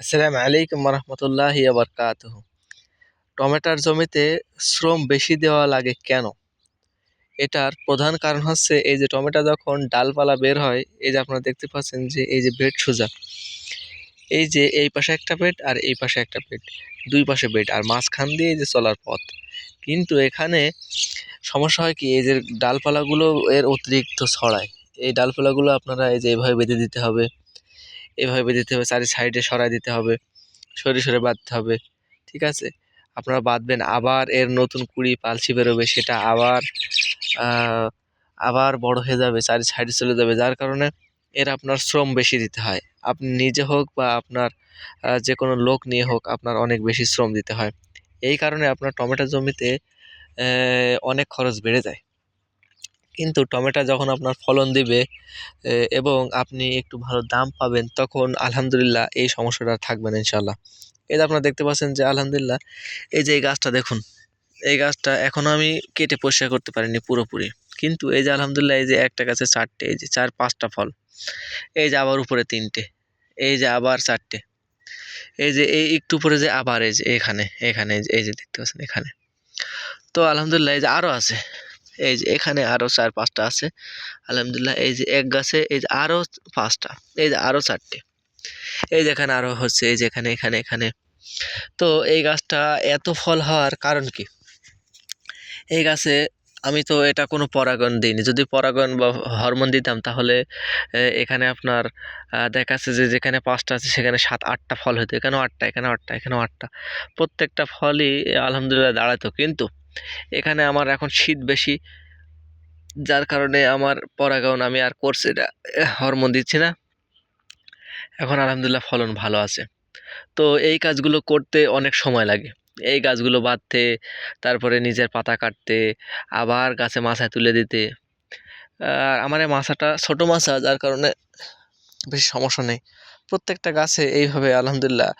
আসসালামু আলাইকুম রহমতুল্লাহ আবরকাতহ টমেটোর জমিতে শ্রম বেশি দেওয়া লাগে কেন? এটার প্রধান কারণ হচ্ছে এই যে টমেটো যখন ডালপালা বের হয়, এই যে আপনারা দেখতে পাচ্ছেন যে এই যে বেড সোজা। এই যে এই পাশে একটা বেড আর এই পাশে একটা বেড, দুই পাশে বেড আর মাঝখান দিয়ে এই যে চলার পথ। কিন্তু এখানে সমস্যা হয় কি, এই যে ডালপালাগুলো এর অতিরিক্ত ছড়ায়। এই ডালপালাগুলো আপনারা এই যে এভাবে বেঁধে দিতে হবে। এভাবে দিতে হবে, চারি সাইডে সরাই দিতে হবে সরে সরে বাঁধতে হবে, ঠিক আছে? আপনারা বাঁধবেন, আবার এর নতুন কুড়ি পালসি বেরোবে, সেটা আবার আবার বড় হয়ে যাবে, চারি সাইডে চলে যাবে, যার কারণে এর আপনার শ্রম বেশি দিতে হয়। আপনি নিজে হোক বা আপনার যে কোনো লোক নিয়ে হোক, আপনার অনেক বেশি শ্রম দিতে হয়। এই কারণে আপনার টমেটো জমিতে অনেক খরচ বেড়ে যায়। কিন্তু টমেটো যখন আপনার ফলন দিবে এবং আপনি একটু ভালো দাম পাবেন তখন আলহামদুলিল্লাহ এই সমস্যাটা থাকবে না ইনশাল্লাহ যে আপনারা দেখতে পাচ্ছেন যে আলহামদুলিল্লাহ এই যে এই গাছটা দেখুন এই গাছটা এখনও আমি কেটে পরিষ্কার করতে পারিনি পুরোপুরি কিন্তু এই যে আলহামদুলিল্লাহ এই যে একটা গাছে চারটে এই যে চার পাঁচটা ফল এই যে আবার উপরে তিনটে এই যে আবার চারটে এই যে এই একটু পরে যে আবার এই যে এখানে এখানে এই যে দেখতে পাচ্ছেন এখানে তো আলহামদুলিল্লাহ এই যে আরও আছে এই যে এখানে আরও চার, পাঁচটা আছে। আলহামদুলিল্লাহ, এই যে এক গাছে, এই যে আরও পাঁচটা, এই যে আরও চারটে। এই যে এখানে আরও হচ্ছে, এই যে এখানে এখানে তো এই গাছটা এত ফল হওয়ার কারণ কি? এই গাছে আমি তো এটা কোনো পরাগন দিইনি। যদি পরাগন বা হরমোন দিতাম, তাহলে এখানে আপনার দেখাচ্ছে যে যেখানে পাঁচটা আছে, সেখানে সাত, আটটা ফল হতো এখানেও আটটা এখানেও আটটা এখানেও আটটা। প্রত্যেকটা ফলই আলহামদুলিল্লাহ দাঁড়াতো। কিন্তু এখানে আমার এখন শীত বেশি, যার কারণে আমার পরাগন আমি আর করছি না হরমোন দিচ্ছি না। এখন আলহামদুলিল্লাহ ফলন ভালো আছে। তো এই কাজগুলো করতে অনেক সময় লাগে। এই গাছগুলো বাঁধতে, তারপরে নিজের পাতা কাটতে, আবার গাছে মাছায় তুলে দিতে। আর আমার এই মাছাটা ছোটো মাছা, যার কারণে বেশি সমস্যা নেই। প্রত্যেকটা গাছে এইভাবে আলহামদুলিল্লাহ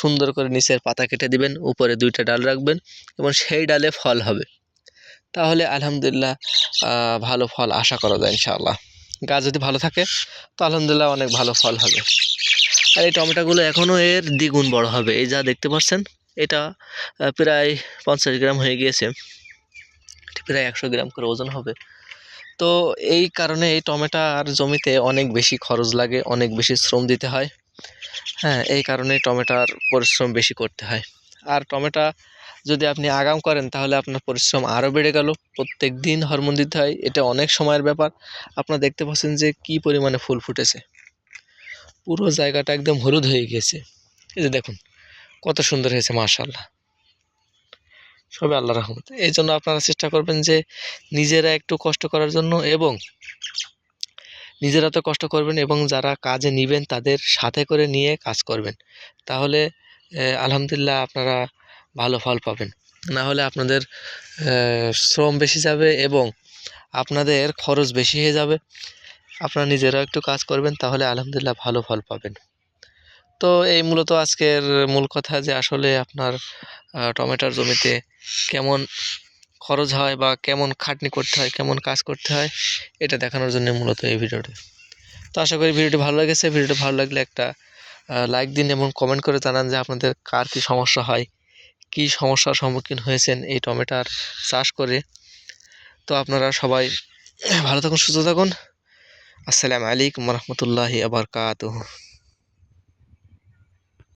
সুন্দর করে নিচের পাতা কেটে দিবেন, উপরে দুইটা ডাল রাখবেন এবং সেই ডালে ফল হবে। তাহলে আলহামদুলিল্লাহ ভালো ফল আশা করা যায় ইনশাআল্লাহ। গাছ যদি ভালো থাকে, তো আলহামদুলিল্লাহ অনেক ভালো ফল হবে। আর এই টমেটোগুলো এখনও এর দ্বিগুণ বড় হবে। এই যা দেখতে পাচ্ছেন, এটা প্রায় পঞ্চাশ গ্রাম হয়ে গিয়েছে। প্রায় একশো গ্রাম করে ওজন হবে। তো এই কারণে এই টমেটোর জমিতে অনেক বেশি খরচ লাগে, অনেক বেশি শ্রম দিতে হয়। হ্যাঁ এই কারণে টমেটোর পরিশ্রম বেশি করতে হয়। আর টমেটো যদি আপনি আগাম করেন, তাহলে আপনার পরিশ্রম আরও বেড়ে গেল। প্রত্যেক দিন হরমোন দিতে হয়, এটা অনেক সময়ের ব্যাপার। আপনারা দেখতে পাচ্ছেন যে কি পরিমাণে ফুল ফুটেছে। পুরো জায়গাটা একদম হলুদ হয়ে গিয়েছে। এই যে দেখুন, কত সুন্দর হয়েছে মাশাল্লাহ সবে আল্লাহ রহমত। এই জন্য আপনারা চেষ্টা করবেন যে নিজেরা একটু কষ্ট করার জন্য এবং নিজেরা তো কষ্ট করবেন এবং যারা কাজে নিবেন তাদের সাথে করে নিয়ে কাজ করবেন। তাহলে আলহামদুলিল্লাহ আপনারা ভালো ফল পাবেন। না হলে আপনাদের শ্রম বেশি যাবে এবং আপনাদের খরচ বেশি হয়ে যাবে। আপনারা নিজেরাও একটু কাজ করবেন, তাহলে আলহামদুলিল্লাহ ভালো ফল পাবেন। তো এই মূলত আজকের মূল কথা যে আসলে আপনার টমেটোর জমিতে কেমন খরচ হয় বা কেমন খাটনি করতে হয়, কেমন কাজ করতে হয় এটা দেখানোর জন্য মূলত এই ভিডিওটি। তো আশা করি ভিডিওটি ভালো লেগেছে। ভিডিওটি ভালো লাগলে একটা লাইক দিন এবং কমেন্ট করে জানান যে আপনাদের কার কী সমস্যা হয়, কি সমস্যার সম্মুখীন হয়েছেন এই টমেটার চাষ করে। তো আপনারা সবাই ভালো থাকুন, সুস্থ থাকুন। আসসালামু আলাইকুম রহমতুল্লাহি আবরকাত